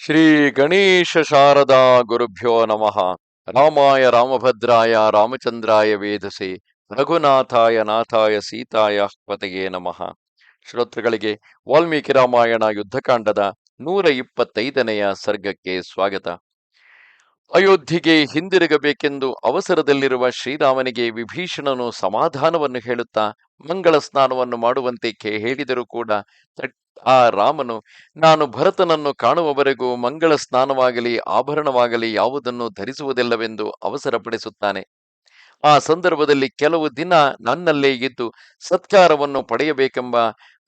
ಶ್ರೀ ಗಣೇಶ ಶಾರದಾ ಗುರುಭ್ಯೋ ನಮಃ. ರಾಮಾಯ ರಾಮಭದ್ರಾಯ ರಾಮಚಂದ್ರಾಯ ವೇದಸೆ ರಘುನಾಥಾಯ ನಾಥಾಯ ಸೀತಾಯ ಪತೆಯೇ ನಮಃ. ಶ್ರೋತೃಗಳಿಗೆ ವಾಲ್ಮೀಕಿ ರಾಮಾಯಣ ಯುದ್ಧಕಾಂಡದ ನೂರ ಇಪ್ಪತ್ತೈದನೆಯ ಸರ್ಗಕ್ಕೆ ಸ್ವಾಗತ. ಅಯೋಧ್ಯೆಗೆ ಹಿಂದಿರುಗಬೇಕೆಂದು ಅವಸರದಲ್ಲಿರುವ ಶ್ರೀರಾಮನಿಗೆ ವಿಭೀಷಣನು ಸಮಾಧಾನವನ್ನು ಹೇಳುತ್ತಾ ಮಂಗಳ ಸ್ನಾನವನ್ನು ಮಾಡುವಂತೆ ಹೇಳಿದರೂ ಕೂಡ ಆ ರಾಮನು, ನಾನು ಭರತನನ್ನು ಕಾಣುವವರೆಗೂ ಮಂಗಳ ಸ್ನಾನವಾಗಲಿ, ಆಭರಣವಾಗಲಿ ಯಾವುದನ್ನು ಧರಿಸುವುದಿಲ್ಲವೆಂದು ಅವಸರಪಡಿಸುತ್ತಾನೆ. ಆ ಸಂದರ್ಭದಲ್ಲಿ ಕೆಲವು ದಿನ ನನ್ನಲ್ಲೇ ಇದ್ದು ಸತ್ಕಾರವನ್ನು ಪಡೆಯಬೇಕೆಂಬ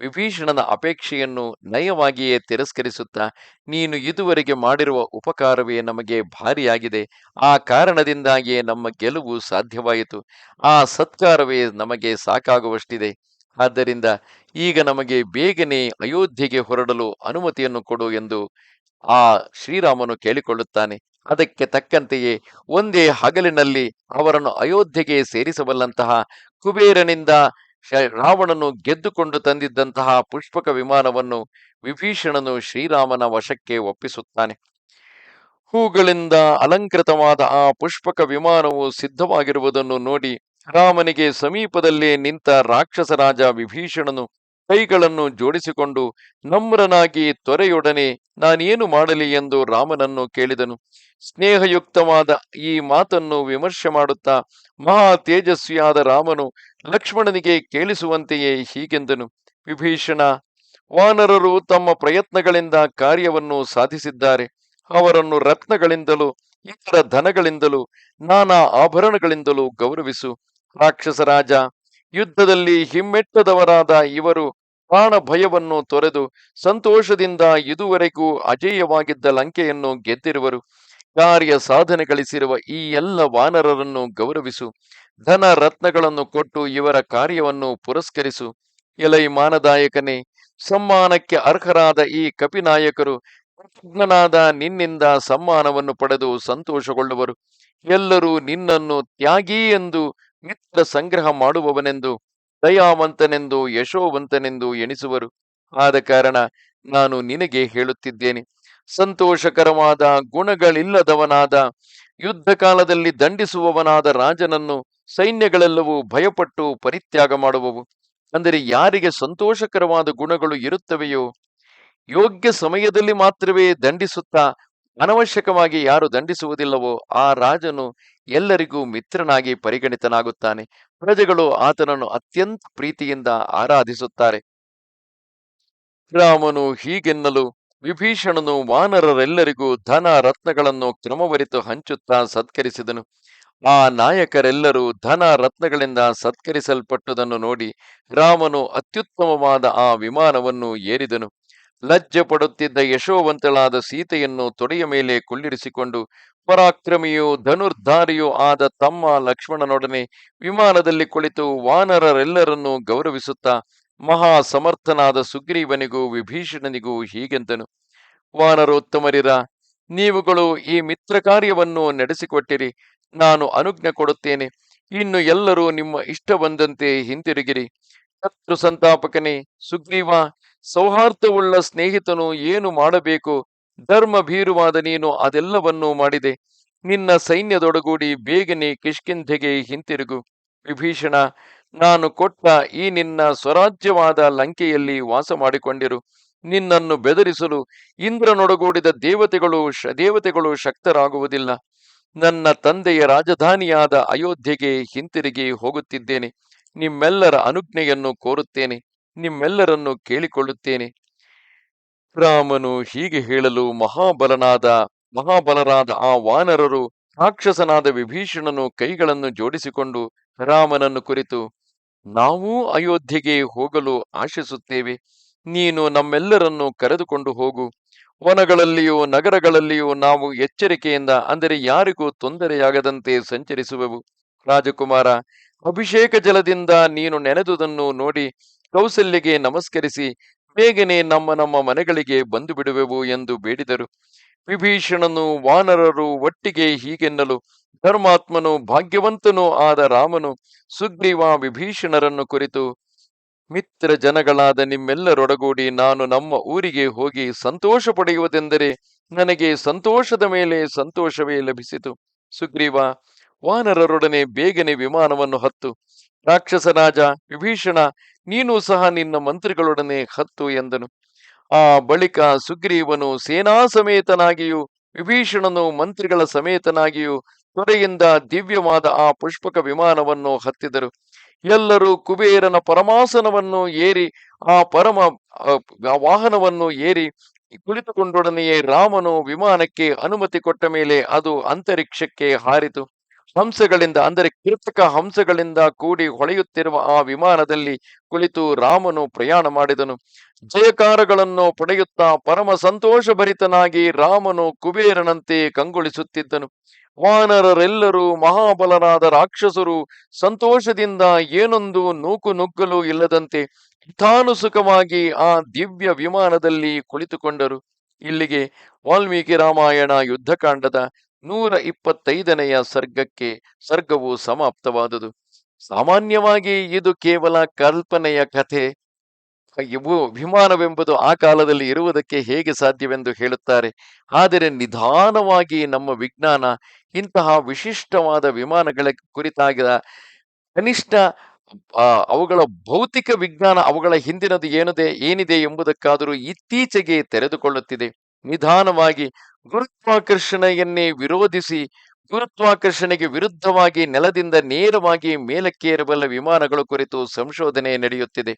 ವಿಭೀಷಣನ ಅಪೇಕ್ಷೆಯನ್ನು ನಯವಾಗಿಯೇ ತಿರಸ್ಕರಿಸುತ್ತಾ, ನೀನು ಇದುವರೆಗೆ ಮಾಡಿರುವ ಉಪಕಾರವೇ ನಮಗೆ ಭಾರಿಯಾಗಿದೆ. ಆ ಕಾರಣದಿಂದಾಗಿಯೇ ನಮ್ಮ ಗೆಲುವು ಸಾಧ್ಯವಾಯಿತು. ಆ ಸತ್ಕಾರವೇ ನಮಗೆ ಸಾಕಾಗುವಷ್ಟಿದೆ. ಆದ್ದರಿಂದ ಈಗ ನಮಗೆ ಬೇಗನೆ ಅಯೋಧ್ಯೆಗೆ ಹೊರಡಲು ಅನುಮತಿಯನ್ನು ಕೊಡು ಎಂದು ಆ ಶ್ರೀರಾಮನು ಕೇಳಿಕೊಳ್ಳುತ್ತಾನೆ. ಅದಕ್ಕೆ ತಕ್ಕಂತೆಯೇ ಒಂದೇ ಹಗಲಿನಲ್ಲಿ ಅವರನ್ನು ಅಯೋಧ್ಯೆಗೆ ಸೇರಿಸಬಲ್ಲಂತಹ ಕುಬೇರನಿಂದ ರಾವಣನು ಗೆದ್ದುಕೊಂಡು ತಂದಿದ್ದಂತಹ ಪುಷ್ಪಕ ವಿಮಾನವನ್ನು ವಿಭೀಷಣನು ಶ್ರೀರಾಮನ ವಶಕ್ಕೆ ಒಪ್ಪಿಸುತ್ತಾನೆ. ಹೂಗಳಿಂದ ಅಲಂಕೃತವಾದ ಆ ಪುಷ್ಪಕ ವಿಮಾನವು ಸಿದ್ಧವಾಗಿರುವುದನ್ನು ನೋಡಿ ರಾಮನಿಗೆ ಸಮೀಪದಲ್ಲೇ ನಿಂತ ರಾಕ್ಷಸ ರಾಜ ವಿಭೀಷಣನು ಕೈಗಳನ್ನು ಜೋಡಿಸಿಕೊಂಡು ನಮ್ರನಾಗಿ ತೊರೆಯೊಡನೆ ನಾನೇನು ಮಾಡಲಿ ಎಂದು ರಾಮನನ್ನು ಕೇಳಿದನು. ಸ್ನೇಹಯುಕ್ತವಾದ ಈ ಮಾತನ್ನು ವಿಮರ್ಶೆ ಮಾಡುತ್ತಾ ಮಹಾ ತೇಜಸ್ವಿಯಾದ ರಾಮನು ಲಕ್ಷ್ಮಣನಿಗೆ ಕೇಳಿಸುವಂತೆಯೇ ಹೀಗೆಂದನು. ವಿಭೀಷಣ, ವಾನರರು ತಮ್ಮ ಪ್ರಯತ್ನಗಳಿಂದ ಕಾರ್ಯವನ್ನು ಸಾಧಿಸಿದ್ದಾರೆ. ಅವರನ್ನು ರತ್ನಗಳಿಂದಲೂ ಇತರ ಧನಗಳಿಂದಲೂ ನಾನಾ ಆಭರಣಗಳಿಂದಲೂ ಗೌರವಿಸು. ರಾಕ್ಷಸ ರಾಜ, ಯುದ್ಧದಲ್ಲಿ ಹಿಮ್ಮೆಟ್ಟದವರಾದ ಇವರು ಪ್ರಾಣ ಭಯವನ್ನು ತೊರೆದು ಸಂತೋಷದಿಂದ ಇದುವರೆಗೂ ಅಜೇಯವಾಗಿದ್ದ ಲಂಕೆಯನ್ನು ಗೆದ್ದಿರುವರು. ಕಾರ್ಯ ಸಾಧನೆ ಗಳಿಸಿರುವ ಈ ಎಲ್ಲ ವಾನರರನ್ನು ಗೌರವಿಸು. ಧನ ರತ್ನಗಳನ್ನು ಕೊಟ್ಟು ಇವರ ಕಾರ್ಯವನ್ನು ಪುರಸ್ಕರಿಸು. ಎಲೈ ಮಾನದಾಯಕನೇ, ಸಮ್ಮಾನಕ್ಕೆ ಅರ್ಹರಾದ ಈ ಕಪಿನಾಯಕರು ಕೃತಜ್ಞನಾದ ನಿನ್ನಿಂದ ಸಮ್ಮಾನವನ್ನು ಪಡೆದು ಸಂತೋಷಗೊಳ್ಳುವರು. ಎಲ್ಲರೂ ನಿನ್ನನ್ನು ತ್ಯಾಗಿ ಎಂದು ಮಿತ್ರ ಸಂಗ್ರಹ ಮಾಡುವವನೆಂದು, ದಯಾವಂತನೆಂದು, ಯಶೋವಂತನೆಂದು ಎಣಿಸುವರು. ಆದ ಕಾರಣ ನಾನು ನಿನಗೆ ಹೇಳುತ್ತಿದ್ದೇನೆ, ಸಂತೋಷಕರವಾದ, ಗುಣಗಳಿಲ್ಲದವನಾದ ಯುದ್ಧ ಕಾಲದಲ್ಲಿ ದಂಡಿಸುವವನಾದ ರಾಜನನ್ನು ಸೈನ್ಯಗಳೆಲ್ಲವೂ ಭಯಪಟ್ಟು ಪರಿತ್ಯಾಗ ಮಾಡುವವು. ಅಂದರೆ ಯಾರಿಗೆ ಸಂತೋಷಕರವಾದ ಗುಣಗಳು ಇರುತ್ತವೆಯೋ, ಯೋಗ್ಯ ಸಮಯದಲ್ಲಿ ಮಾತ್ರವೇ ದಂಡಿಸುತ್ತಾ, ಅನವಶ್ಯಕವಾಗಿ ಯಾರು ದಂಡಿಸುವುದಿಲ್ಲವೋ, ಆ ರಾಜನು ಎಲ್ಲರಿಗೂ ಮಿತ್ರನಾಗಿ ಪರಿಗಣಿತನಾಗುತ್ತಾನೆ. ಪ್ರಜೆಗಳು ಆತನನ್ನು ಅತ್ಯಂತ ಪ್ರೀತಿಯಿಂದ ಆರಾಧಿಸುತ್ತಾರೆ. ರಾಮನು ಹೀಗೆನ್ನಲು ವಿಭೀಷಣನು ವಾನರರೆಲ್ಲರಿಗೂ ಧನ ರತ್ನಗಳನ್ನು ಕ್ರಮವರಿತು ಹಂಚುತ್ತಾ ಸತ್ಕರಿಸಿದನು. ಆ ನಾಯಕರೆಲ್ಲರೂ ಧನ ರತ್ನಗಳಿಂದ ಸತ್ಕರಿಸಲ್ಪಟ್ಟುದನ್ನು ನೋಡಿ ರಾಮನು ಅತ್ಯುತ್ತಮವಾದ ಆ ವಿಮಾನವನ್ನು ಏರಿದನು. ಲಜ್ಜೆ ಪಡುತ್ತಿದ್ದ ಯಶೋವಂತಳಾದ ಸೀತೆಯನ್ನು ತೊಡೆಯ ಮೇಲೆ ಕುಳ್ಳಿರಿಸಿಕೊಂಡು ಪರಾಕ್ರಮಿಯೂ ಧನುರ್ಧಾರಿಯೂ ಆದ ತಮ್ಮ ಲಕ್ಷ್ಮಣನೊಡನೆ ವಿಮಾನದಲ್ಲಿ ಕುಳಿತು ವಾನರರೆಲ್ಲರನ್ನೂ ಗೌರವಿಸುತ್ತಾ ಮಹಾ ಸಮರ್ಥನಾದ ಸುಗ್ರೀವನಿಗೂ ವಿಭೀಷಣನಿಗೂ ಹೀಗೆಂದನು. ವಾನರೋತ್ತಮರಿರ, ನೀವುಗಳು ಈ ಮಿತ್ರ ಕಾರ್ಯವನ್ನು ನಡೆಸಿಕೊಟ್ಟಿರಿ. ನಾನು ಅನುಜ್ಞೆ ಕೊಡುತ್ತೇನೆ. ಇನ್ನು ಎಲ್ಲರೂ ನಿಮ್ಮ ಇಷ್ಟ ಬಂದಂತೆ ಹಿಂತಿರುಗಿರಿ. ಶತ್ರು ಸಂತಾಪಕನೇ, ಸುಗ್ರೀವ ಸೌಹಾರ್ದವುಳ್ಳ ಸ್ನೇಹಿತನು ಏನು ಮಾಡಬೇಕು? ಧರ್ಮ ಭೀರುವಾದ ನೀನು ಅದೆಲ್ಲವನ್ನೂ ಮಾಡಿದೆ. ನಿನ್ನ ಸೈನ್ಯದೊಡಗೂಡಿ ಬೇಗನೆ ಕಿಷ್ಕಿಂಧೆಗೆ ಹಿಂತಿರುಗು. ವಿಭೀಷಣ, ನಾನು ಕೊಟ್ಟ ಈ ನಿನ್ನ ಸ್ವರಾಜ್ಯವಾದ ಲಂಕೆಯಲ್ಲಿ ವಾಸ ಮಾಡಿಕೊಂಡಿರು. ನಿನ್ನನ್ನು ಬೆದರಿಸಲು ಇಂದ್ರನೊಡಗೂಡಿದ ದೇವತೆಗಳು ದೇವತೆಗಳು ಶಕ್ತರಾಗುವುದಿಲ್ಲ. ನನ್ನ ತಂದೆಯ ರಾಜಧಾನಿಯಾದ ಅಯೋಧ್ಯೆಗೆ ಹಿಂತಿರುಗಿ ಹೋಗುತ್ತಿದ್ದೇನೆ. ನಿಮ್ಮೆಲ್ಲರ ಅನುಜ್ಞೆಯನ್ನು ಕೋರುತ್ತೇನೆ. ನಿಮ್ಮೆಲ್ಲರನ್ನು ಕೇಳಿಕೊಳ್ಳುತ್ತೇನೆ. ರಾಮನು ಹೀಗೆ ಹೇಳಲು ಮಹಾಬಲನಾದ, ಮಹಾಬಲರಾದ ಆ ವಾನರರು ರಾಕ್ಷಸನಾದ ವಿಭೀಷಣನು ಕೈಗಳನ್ನು ಜೋಡಿಸಿಕೊಂಡು ರಾಮನನ್ನು ಕುರಿತು, ನಾವೂ ಅಯೋಧ್ಯೆಗೆ ಹೋಗಲು ಆಶಿಸುತ್ತೇವೆ. ನೀನು ನಮ್ಮೆಲ್ಲರನ್ನು ಕರೆದುಕೊಂಡು ಹೋಗು. ವನಗಳಲ್ಲಿಯೂ ನಗರಗಳಲ್ಲಿಯೂ ನಾವು ಎಚ್ಚರಿಕೆಯಿಂದ, ಅಂದರೆ ಯಾರಿಗೂ ತೊಂದರೆಯಾಗದಂತೆ ಸಂಚರಿಸುವೆವು. ರಾಜಕುಮಾರ, ಅಭಿಷೇಕ ಜಲದಿಂದ ನೀನು ನೆನೆದುದನ್ನು ನೋಡಿ ಕೌಸಲ್ಯಗೆ ನಮಸ್ಕರಿಸಿ, ಬೇಗನೆ ನಮ್ಮ ನಮ್ಮ ಮನೆಗಳಿಗೆ ಬಂದು ಬಿಡುವೆವು ಎಂದು ಬೇಡಿದರು. ವಿಭೀಷಣನು ವಾನರರು ಒಟ್ಟಿಗೆ ಹೀಗೆನ್ನಲು, ಧರ್ಮಾತ್ಮನು ಭಾಗ್ಯವಂತನೂ ಆದ ರಾಮನು ಸುಗ್ರೀವ ವಿಭೀಷಣರನ್ನು ಕುರಿತು, ಮಿತ್ರ ಜನಗಳಾದ ನಿಮ್ಮೆಲ್ಲರೊಡಗೂಡಿ ನಾನು ನಮ್ಮ ಊರಿಗೆ ಹೋಗಿ ಸಂತೋಷ ಪಡೆಯುವುದೆಂದರೆ ನನಗೆ ಸಂತೋಷದ ಮೇಲೆ ಸಂತೋಷವೇ ಲಭಿಸಿತು. ಸುಗ್ರೀವ ವಾನರರೊಡನೆ ಬೇಗನೆ ವಿಮಾನವನ್ನು ಹತ್ತು. ರಾಕ್ಷಸ ರಾಜ ವಿಭೀಷಣ ನೀನು ಸಹ ನಿನ್ನ ಮಂತ್ರಿಗಳೊಡನೆ ಹತ್ತು ಎಂದನು. ಆ ಬಳಿಕ ಸುಗ್ರೀವನು ಸೇನಾ ಸಮೇತನಾಗಿಯೂ, ವಿಭೀಷಣನು ಮಂತ್ರಿಗಳ ಸಮೇತನಾಗಿಯೂ ತೊರೆಯಿಂದ ದಿವ್ಯವಾದ ಆ ಪುಷ್ಪಕ ವಿಮಾನವನ್ನು ಹತ್ತಿದರು. ಎಲ್ಲರೂ ಕುಬೇರನ ಪರಮಾಸನವನ್ನು ಏರಿ, ಆ ಪರಮ ವಾಹನವನ್ನು ಏರಿ ಕುಳಿತುಕೊಂಡೊಡನೆಯೇ ರಾಮನು ವಿಮಾನಕ್ಕೆ ಅನುಮತಿ ಕೊಟ್ಟ ಮೇಲೆ ಅದು ಅಂತರಿಕ್ಷಕ್ಕೆ ಹಾರಿತು. ಹಂಸಗಳಿಂದ, ಅಂದರೆ ಕೃತಕ ಹಂಸಗಳಿಂದ ಕೂಡಿ ಹೊಳೆಯುತ್ತಿರುವ ಆ ವಿಮಾನದಲ್ಲಿ ಕುಳಿತು ರಾಮನು ಪ್ರಯಾಣ ಮಾಡಿದನು. ಜಯಕಾರಗಳನ್ನು ಪಡೆಯುತ್ತಾ ಪರಮ ಸಂತೋಷ ಭರಿತನಾಗಿ ರಾಮನು ಕುಬೇರನಂತೆ ಕಂಗೊಳಿಸುತ್ತಿದ್ದನು. ವಾನರರೆಲ್ಲರೂ ಮಹಾಬಲರಾದ ರಾಕ್ಷಸರು ಸಂತೋಷದಿಂದ ಏನೊಂದು ನೂಕು ನುಗ್ಗಲು ಇಲ್ಲದಂತೆ ಹಿತಾನುಸುಖವಾಗಿ ಆ ದಿವ್ಯ ವಿಮಾನದಲ್ಲಿ ಕುಳಿತುಕೊಂಡರು. ಇಲ್ಲಿಗೆ ವಾಲ್ಮೀಕಿ ರಾಮಾಯಣ ಯುದ್ಧಕಾಂಡದ ನೂರ ಇಪ್ಪತ್ತೈದನೆಯ ಸರ್ಗಕ್ಕೆ ಸರ್ಗವು ಸಮಾಪ್ತವಾದುದು. ಸಾಮಾನ್ಯವಾಗಿ ಇದು ಕೇವಲ ಕಲ್ಪನೆಯ ಕಥೆ. ಇವು ವಿಮಾನವೆಂಬುದು ಆ ಕಾಲದಲ್ಲಿ ಇರುವುದಕ್ಕೆ ಹೇಗೆ ಸಾಧ್ಯವೆಂದು ಹೇಳುತ್ತಾರೆ. ಆದರೆ ನಿಧಾನವಾಗಿ ನಮ್ಮ ವಿಜ್ಞಾನ ಇಂತಹ ವಿಶಿಷ್ಟವಾದ ವಿಮಾನಗಳ ಕುರಿತಾಗಿದ ಕನಿಷ್ಠ ಅವುಗಳ ಭೌತಿಕ ವಿಜ್ಞಾನ ಅವುಗಳ ಹಿಂದಿನದು ಏನಿದೆ ಏನಿದೆ ಎಂಬುದಕ್ಕಾದರೂ ಇತ್ತೀಚೆಗೆ ತೆರೆದುಕೊಳ್ಳುತ್ತಿದೆ. ನಿಧಾನವಾಗಿ ಗುರುತ್ವಾಕರ್ಷಣೆಯನ್ನೇ ವಿರೋಧಿಸಿ, ಗುರುತ್ವಾಕರ್ಷಣೆಗೆ ವಿರುದ್ಧವಾಗಿ ನೆಲದಿಂದ ನೇರವಾಗಿ ಮೇಲಕ್ಕೇರಬಲ್ಲ ವಿಮಾನಗಳ ಕುರಿತು ಸಂಶೋಧನೆ ನಡೆಯುತ್ತಿದೆ.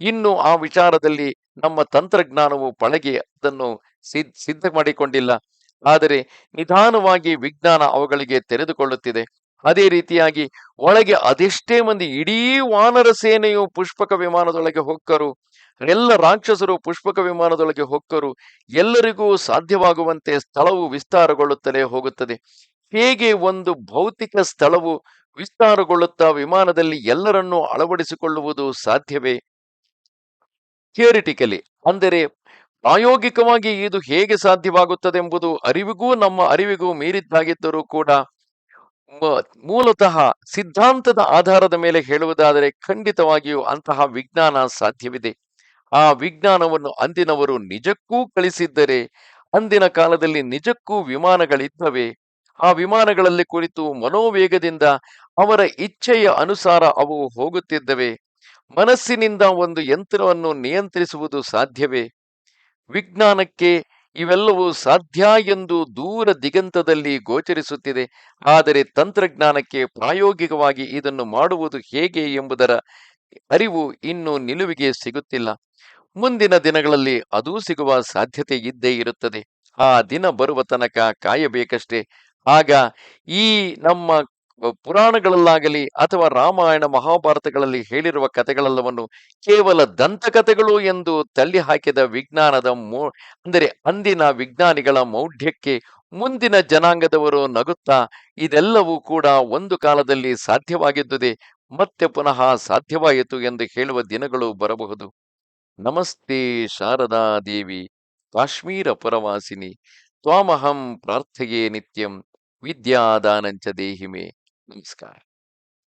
ಇನ್ನು ಆ ವಿಚಾರದಲ್ಲಿ ನಮ್ಮ ತಂತ್ರಜ್ಞಾನವು ಪಳಗಿ ಅದನ್ನು ಸಿದ್, ಸಿದ್ಧ ಮಾಡಿಕೊಂಡಿಲ್ಲ. ಆದರೆ ನಿಧಾನವಾಗಿ ವಿಜ್ಞಾನ ಅವುಗಳಿಗೆ ತೆರೆದುಕೊಳ್ಳುತ್ತಿದೆ. ಅದೇ ರೀತಿಯಾಗಿ ಒಳಗೆ ಅದೆಷ್ಟೇ ಮಂದಿ ಇಡೀ ವಾನರ ಸೇನೆಯು ಪುಷ್ಪಕ ವಿಮಾನದೊಳಗೆ ಹೊಕ್ಕರು ಎಲ್ಲ ರಾಕ್ಷಸರು ಪುಷ್ಪಕ ವಿಮಾನದೊಳಗೆ ಹೊಕ್ಕರು ಎಲ್ಲರಿಗೂ ಸಾಧ್ಯವಾಗುವಂತೆ ಸ್ಥಳವು ವಿಸ್ತಾರಗೊಳ್ಳುತ್ತಲೇ ಹೋಗುತ್ತದೆ. ಹೇಗೆ ಒಂದು ಭೌತಿಕ ಸ್ಥಳವು ವಿಸ್ತಾರಗೊಳ್ಳುತ್ತಾ ವಿಮಾನದಲ್ಲಿ ಎಲ್ಲರನ್ನೂ ಅಳವಡಿಸಿಕೊಳ್ಳುವುದು ಸಾಧ್ಯವೇ? ಥಿಯರಿಟಿಕಲಿ, ಅಂದರೆ ಪ್ರಾಯೋಗಿಕವಾಗಿ ಇದು ಹೇಗೆ ಸಾಧ್ಯವಾಗುತ್ತದೆ ಎಂಬುದು ಅರಿವಿಗೂ ನಮ್ಮ ಅರಿವಿಗೂ ಮೀರಿದ್ದಾಗಿದ್ದರೂ ಕೂಡ ಮೂಲತಃ ಸಿದ್ಧಾಂತದ ಆಧಾರದ ಮೇಲೆ ಹೇಳುವುದಾದರೆ ಖಂಡಿತವಾಗಿಯೂ ಅಂತಹ ವಿಜ್ಞಾನ ಸಾಧ್ಯವಿದೆ. ಆ ವಿಜ್ಞಾನವನ್ನು ಅಂದಿನವರು ನಿಜಕ್ಕೂ ಕಳಿಸಿದ್ದರೆ, ಅಂದಿನ ಕಾಲದಲ್ಲಿ ನಿಜಕ್ಕೂ ವಿಮಾನಗಳಿದ್ದವೆ? ಆ ವಿಮಾನಗಳಲ್ಲಿ ಕುರಿತು ಮನೋವೇಗದಿಂದ ಅವರ ಇಚ್ಛೆಯ ಅನುಸಾರ ಅವು ಹೋಗುತ್ತಿದ್ದವೆ? ಮನಸ್ಸಿನಿಂದ ಒಂದು ಯಂತ್ರವನ್ನು ನಿಯಂತ್ರಿಸುವುದು ಸಾಧ್ಯವೇ? ವಿಜ್ಞಾನಕ್ಕೆ ಇವೆಲ್ಲವೂ ಸಾಧ್ಯ ಎಂದು ದೂರ ದಿಗಂತದಲ್ಲಿ ಗೋಚರಿಸುತ್ತಿದೆ, ಆದರೆ ತಂತ್ರಜ್ಞಾನಕ್ಕೆ ಪ್ರಾಯೋಗಿಕವಾಗಿ ಇದನ್ನು ಮಾಡುವುದು ಹೇಗೆ ಎಂಬುದರ ಅರಿವು ಇನ್ನು ನಿಲುವಿಗೆ ಸಿಗುತ್ತಿಲ್ಲ. ಮುಂದಿನ ದಿನಗಳಲ್ಲಿ ಅದೂ ಸಿಗುವ ಸಾಧ್ಯತೆ ಇದ್ದೇ ಇರುತ್ತದೆ. ಆ ದಿನ ಬರುವ ತನಕ ಕಾಯಬೇಕಷ್ಟೇ. ಆಗ ಈ ನಮ್ಮ ಪುರಾಣಗಳಲ್ಲಾಗಲಿ ಅಥವಾ ರಾಮಾಯಣ ಮಹಾಭಾರತಗಳಲ್ಲಿ ಹೇಳಿರುವ ಕಥೆಗಳೆಲ್ಲವನ್ನು ಕೇವಲ ದಂತಕಥೆಗಳು ಎಂದು ತಳ್ಳಿ ಹಾಕಿದ ವಿಜ್ಞಾನದ ಮೋ, ಅಂದರೆ ಅಂದಿನ ವಿಜ್ಞಾನಿಗಳ ಮೌಢ್ಯಕ್ಕೆ ಮುಂದಿನ ಜನಾಂಗದವರು ನಗುತ್ತಾ ಇದೆಲ್ಲವೂ ಕೂಡ ಒಂದು ಕಾಲದಲ್ಲಿ ಸಾಧ್ಯವಾಗಿದ್ದುದೇ ಮತ್ತೆ ಪುನಃ ಸಾಧ್ಯವಾಯಿತು ಎಂದು ಹೇಳುವ ದಿನಗಳು ಬರಬಹುದು. ನಮಸ್ತೆ ಶಾರದಾ ದೇವಿ ಕಾಶ್ಮೀರ ಪುರವಾಸಿನಿ ತ್ವಾಮಹಂ ಪ್ರಾರ್ಥೆಯೇ ನಿತ್ಯಂ ವಿದ್ಯಾದಾನಂಚ ದೇಹಿಮೆ. ನಮಸ್ಕಾರ.